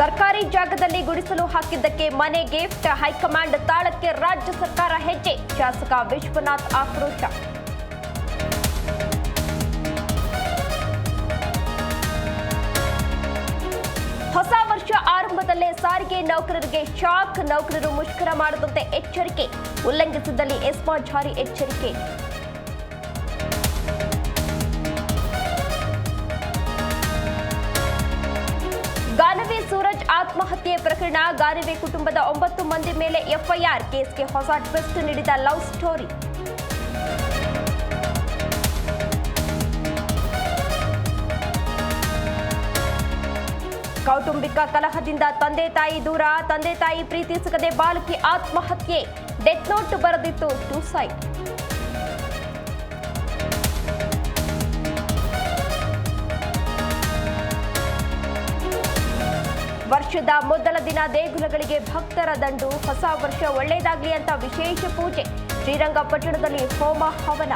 ಸರ್ಕಾರಿ ಜಾಗದಲ್ಲಿ ಗುಡಿಸಲು ಹಾಕಿದ್ದಕ್ಕೆ ಮನೆ ಗಿಫ್ಟ್ ಹೈಕಮಾಂಡ್ ತಾಳಕ್ಕೆ ರಾಜ್ಯ ಸರ್ಕಾರ ಹೆಜ್ಜೆ, ಶಾಸಕ ವಿಶ್ವನಾಥ್ ಆಕ್ರೋಶ. ಹೊಸ ವರ್ಷ ಆರಂಭದಲ್ಲೇ ಸಾರಿಗೆ ನೌಕರರಿಗೆ ಶಾಕ್, ನೌಕರರು ಮುಷ್ಕರ ಮಾಡದಂತೆ ಎಚ್ಚರಿಕೆ. ಉಲ್ಲಂಘಿಸಿದಲ್ಲಿ ಎಸ್ಮಾ ಜಾರಿ ಎಚ್ಚರಿಕೆ. ಆತ್ಮಹತ್ಯೆ ಪ್ರಕರಣ ಗಾರಿವೆ ಕುಟುಂಬದ ಒಂಬತ್ತು ಮಂದಿ ಮೇಲೆ ಎಫ್ಐಆರ್ ಕೇಸ್ಗೆ ಹೊಸ ಟ್ವಿಸ್ಟ್ ನೀಡಿದ ಲವ್ ಸ್ಟೋರಿ. ಕೌಟುಂಬಿಕ ಕಲಹದಿಂದ ತಂದೆ ತಾಯಿ ದೂರ, ತಂದೆ ತಾಯಿ ಪ್ರೀತಿ ಸಿಗದೆ ಬಾಲಕಿ ಆತ್ಮಹತ್ಯೆ. ಡೆತ್ ನೋಟ್ ಬರೆದಿತ್ತು ಸೂಸೈಡ್. ವರ್ಷದ ಮೊದಲ ದಿನ ದೇಗುಲಗಳಿಗೆ ಭಕ್ತರ ದಂಡು. ಹೊಸ ವರ್ಷ ಒಳ್ಳೆಯದಾಗಲಿ ಅಂತ ವಿಶೇಷ ಪೂಜೆ. ಶ್ರೀರಂಗಪಟ್ಟಣದಲ್ಲಿ ಹೋಮ ಹವನ.